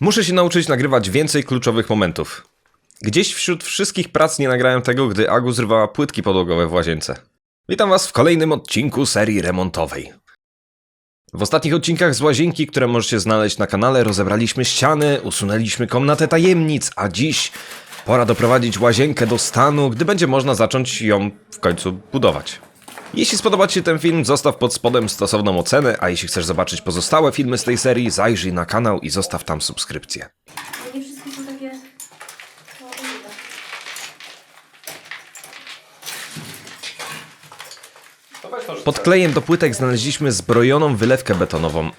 Muszę się nauczyć nagrywać więcej kluczowych momentów. Gdzieś wśród wszystkich prac nie nagrałem tego, gdy Agu zrywała płytki podłogowe w łazience. Witam was w kolejnym odcinku serii remontowej. W ostatnich odcinkach z łazienki, które możecie znaleźć na kanale, rozebraliśmy ściany, usunęliśmy komnatę tajemnic, a dziś pora doprowadzić łazienkę do stanu, gdy będzie można zacząć ją w końcu budować. Jeśli spodoba Ci się ten film, zostaw pod spodem stosowną ocenę, a jeśli chcesz zobaczyć pozostałe filmy z tej serii, zajrzyj na kanał i zostaw tam subskrypcję. Nie wszystkie są takie... Różne. Pod klejem do płytek znaleźliśmy zbrojoną wylewkę betonową.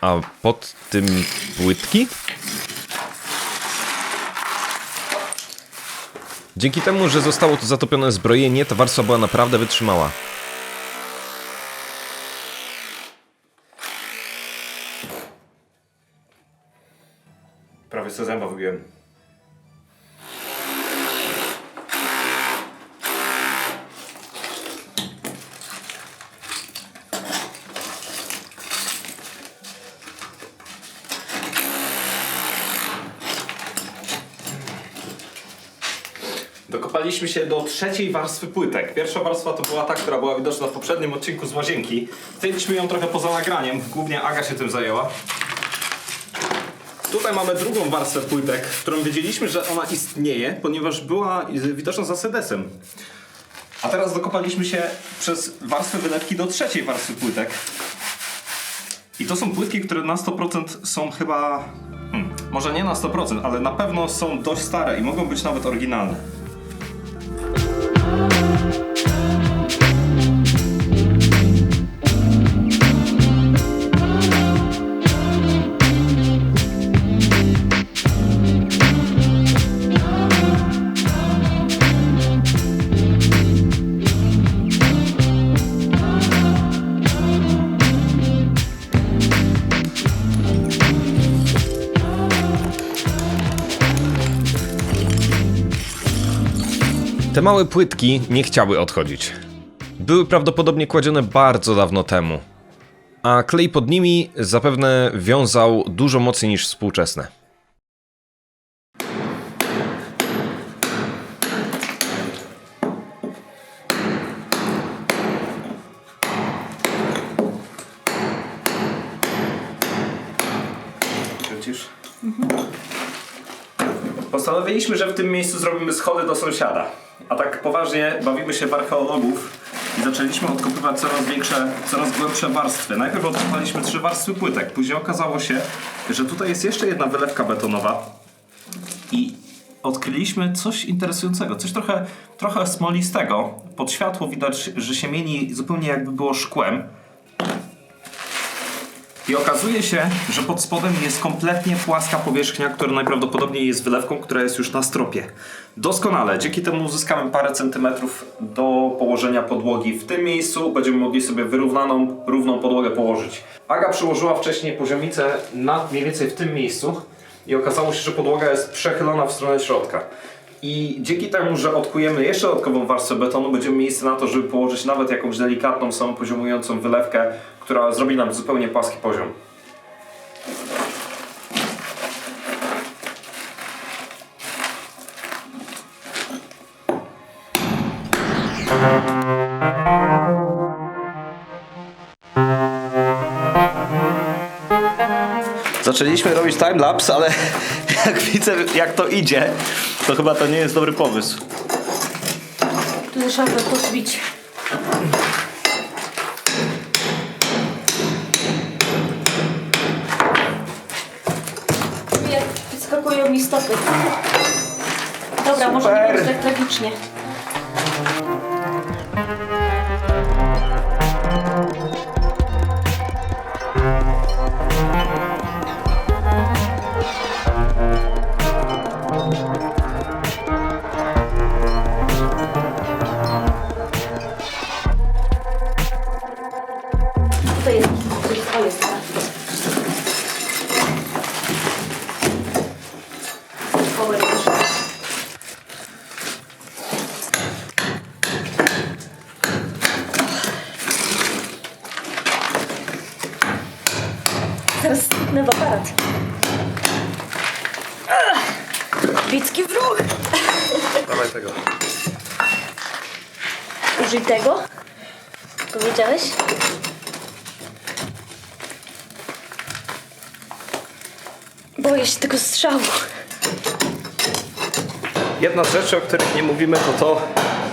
A pod tym płytki? Dzięki temu, że zostało tu zatopione zbrojenie, ta warstwa była naprawdę wytrzymała. Dokopaliśmy się do trzeciej warstwy płytek. Pierwsza warstwa to była ta, która była widoczna w poprzednim odcinku z łazienki. Zdjęliśmy ją trochę poza nagraniem, głównie Aga się tym zajęła. Tutaj mamy drugą warstwę płytek, którą wiedzieliśmy, że ona istnieje, ponieważ była widoczna za sedesem. A teraz dokopaliśmy się przez warstwę wylewki do trzeciej warstwy płytek. I to są płytki, które na 100% są chyba... Hmm, może nie na 100%, ale na pewno są dość stare i mogą być nawet oryginalne. Te małe płytki nie chciały odchodzić. Były prawdopodobnie kładzione bardzo dawno temu, a klej pod nimi zapewne wiązał dużo mocniej niż współczesne. Kręcisz? Postanowiliśmy, że w tym miejscu zrobimy schody do sąsiada. A tak poważnie bawimy się w archeologów i zaczęliśmy odkopywać coraz większe, coraz głębsze warstwy. Najpierw odkopaliśmy trzy warstwy płytek, później okazało się, że tutaj jest jeszcze jedna wylewka betonowa i odkryliśmy coś interesującego, coś trochę, trochę smolistego. Pod światło widać, że się mieni zupełnie jakby było szkłem. I okazuje się, że pod spodem jest kompletnie płaska powierzchnia, która najprawdopodobniej jest wylewką, która jest już na stropie. Doskonale, dzięki temu uzyskamy parę centymetrów do położenia podłogi. W tym miejscu będziemy mogli sobie wyrównaną, równą podłogę położyć. Aga przyłożyła wcześniej poziomicę na mniej więcej w tym miejscu i okazało się, że podłoga jest przechylona w stronę środka. I dzięki temu, że odkujemy jeszcze dodatkową warstwę betonu, będziemy miejsce na to, żeby położyć nawet jakąś delikatną, samopoziomującą wylewkę, która zrobi nam zupełnie płaski poziom. Zaczęliśmy robić timelapse, ale jak widzę jak to idzie, to chyba to nie jest dobry pomysł. Tu jest szafę podbić. Wyskakują mi stopy. Dobra, może nie być tak tragicznie. Stuknę w aparat. Bicki w ruch. Dawaj tego. Użyj tego. Powiedziałeś? Boję się tego strzału. Jedna z rzeczy, o których nie mówimy, to to,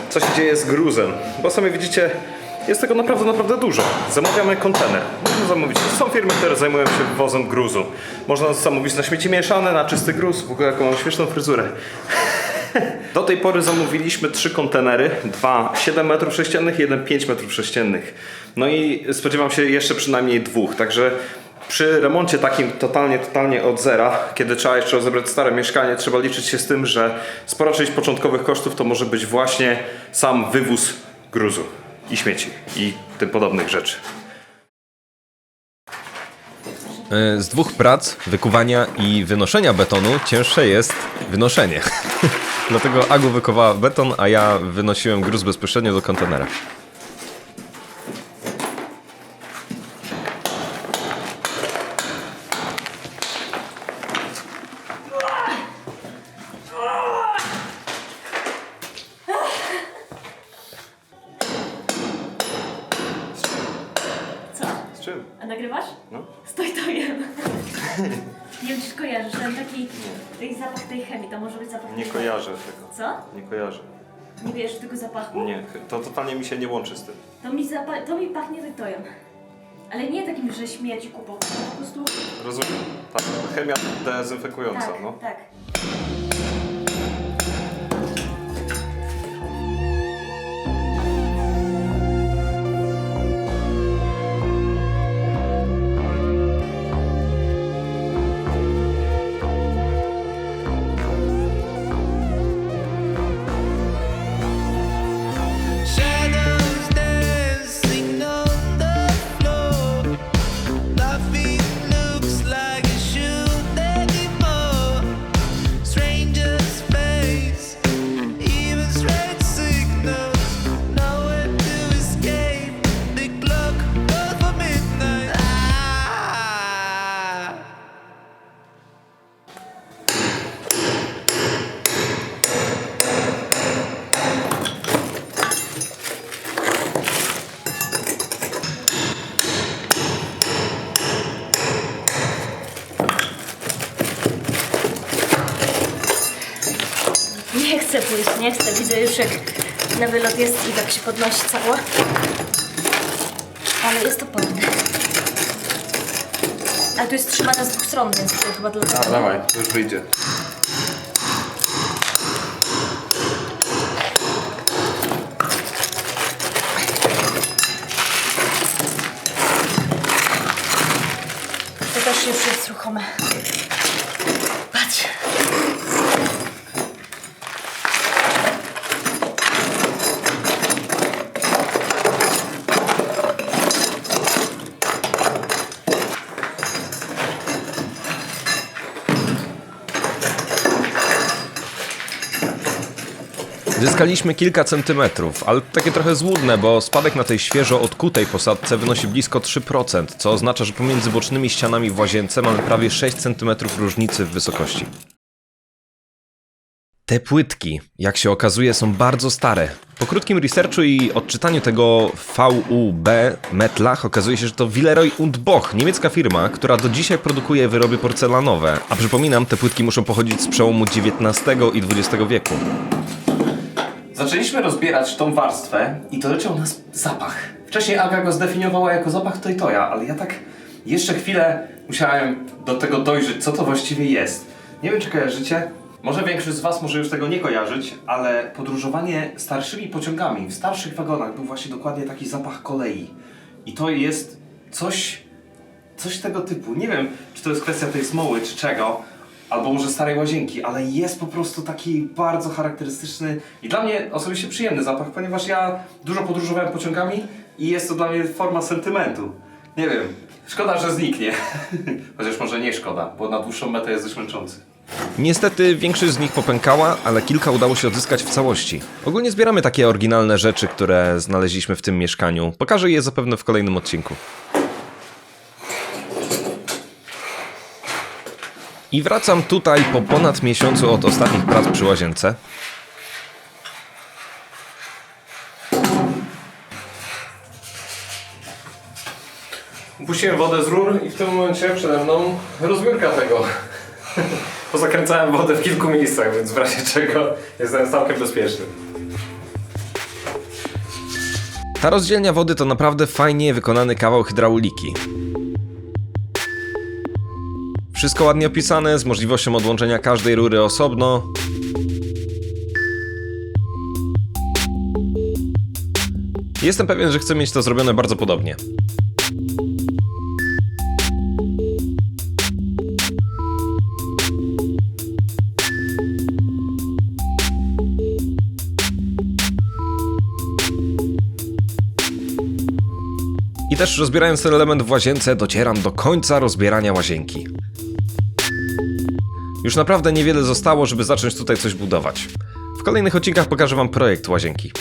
co się dzieje z gruzem. Bo sami widzicie, jest tego naprawdę, naprawdę dużo. Zamawiamy kontener. Można zamówić. Są firmy, które zajmują się wywozem gruzu. Można zamówić na śmieci mieszane, na czysty gruz. W ogóle jaką mam śmieszną fryzurę. Do tej pory zamówiliśmy trzy kontenery, dwa 7 metrów sześciennych, jeden 5 metrów sześciennych. No i spodziewam się jeszcze przynajmniej dwóch, także przy remoncie takim totalnie, totalnie od zera, kiedy trzeba jeszcze rozebrać stare mieszkanie, trzeba liczyć się z tym, że spora część początkowych kosztów to może być właśnie sam wywóz gruzu i śmieci i tym podobnych rzeczy. E, Z dwóch prac, wykuwania i wynoszenia betonu, cięższe jest wynoszenie. Dlatego Agu wykowała beton, a ja wynosiłem gruz bezpośrednio do kontenera. Co? Z czym? A nagrywasz? No. Stoj to jem. Nie wiem, czy kojarzysz ten taki tej zapach tej chemii, to może być zapach tej chemii. tego. Co? Nie kojarzę. Nie wiesz tego zapachu? Nie, to totalnie mi się nie łączy z tym. To mi, zapa- to mi pachnie rytojem. Ale nie takim, że śmieci kupował. Po prostu Rozumiem. Ta chemia dezynfekująca, tak, no. tak. Jak na wylot jest i tak się podnosi cała. Ale jest to pełne. Ale tu jest trzymane z dwóch stron, więc to chyba dlatego. dawaj, już wyjdzie. To też już jest ruchome. Patrz. Zyskaliśmy kilka centymetrów, ale takie trochę złudne, bo spadek na tej świeżo odkutej posadce wynosi blisko 3%, co oznacza, że pomiędzy bocznymi ścianami w łazience mamy prawie 6 cm różnicy w wysokości. Te płytki, jak się okazuje, są bardzo stare. Po krótkim researchu i odczytaniu tego VUB Metlach okazuje się, że to Villeroy und Boch, niemiecka firma, która do dzisiaj produkuje wyroby porcelanowe. A przypominam, te płytki muszą pochodzić z przełomu XIX i XX wieku. Zaczęliśmy rozbierać tą warstwę i doleciał nas zapach. Wcześniej Aga go zdefiniowała jako zapach toj-toja, ale ja tak jeszcze chwilę musiałem do tego dojrzeć, co to właściwie jest. Nie wiem, czy kojarzycie, może większość z Was może już tego nie kojarzyć, ale podróżowanie starszymi pociągami w starszych wagonach był właśnie dokładnie taki zapach kolei. I to jest coś, coś tego typu. Nie wiem, czy to jest kwestia tej smoły, czy czego, albo może starej łazienki, ale jest po prostu taki bardzo charakterystyczny i dla mnie osobiście przyjemny zapach, ponieważ ja dużo podróżowałem pociągami i jest to dla mnie forma sentymentu. Nie wiem, szkoda, że zniknie. Chociaż może nie szkoda, bo na dłuższą metę jest dość męczący. Niestety większość z nich popękała, ale kilka udało się odzyskać w całości. Ogólnie zbieramy takie oryginalne rzeczy, które znaleźliśmy w tym mieszkaniu. Pokażę je zapewne w kolejnym odcinku. I wracam tutaj po ponad miesiącu od ostatnich prac przy łazience. Puściłem wodę z rur i w tym momencie przede mną rozbiórka tego. Pozakręcałem wodę w kilku miejscach, więc w razie czego jestem całkiem bezpieczny. Ta rozdzielnia wody to naprawdę fajnie wykonany kawał hydrauliki. Wszystko ładnie opisane, z możliwością odłączenia każdej rury osobno. Jestem pewien, że chcę mieć to zrobione bardzo podobnie. I też rozbierając ten element w łazience, docieram do końca rozbierania łazienki. Już naprawdę niewiele zostało, żeby zacząć tutaj coś budować. W kolejnych odcinkach pokażę Wam projekt łazienki.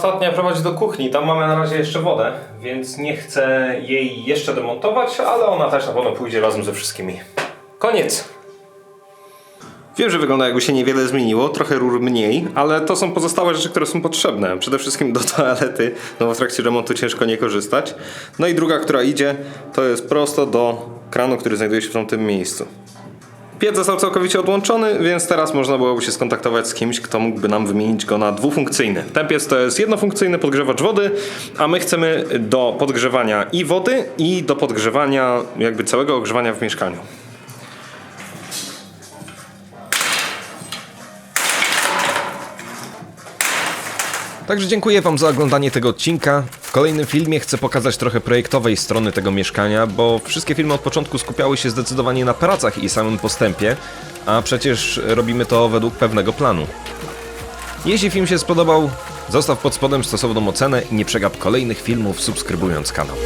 Ostatnia prowadzi do kuchni. Tam mamy na razie jeszcze wodę, więc nie chcę jej jeszcze demontować, ale ona też na pewno pójdzie razem ze wszystkimi. Koniec! Wiem, że wygląda jakby się niewiele zmieniło, trochę rur mniej, ale to są pozostałe rzeczy, które są potrzebne. Przede wszystkim do toalety, no bo w trakcie remontu ciężko nie korzystać. No i druga, która idzie, to jest prosto do kranu, który znajduje się w tamtym miejscu. Piec został całkowicie odłączony, więc teraz można byłoby się skontaktować z kimś, kto mógłby nam wymienić go na dwufunkcyjny. Ten piec to jest jednofunkcyjny podgrzewacz wody, a my chcemy do podgrzewania i wody, i do podgrzewania jakby całego ogrzewania w mieszkaniu. Także dziękuję Wam za oglądanie tego odcinka. W kolejnym filmie chcę pokazać trochę projektowej strony tego mieszkania, bo wszystkie filmy od początku skupiały się zdecydowanie na pracach i samym postępie, a przecież robimy to według pewnego planu. Jeśli film się spodobał, zostaw pod spodem stosowną ocenę i nie przegap kolejnych filmów subskrybując kanał.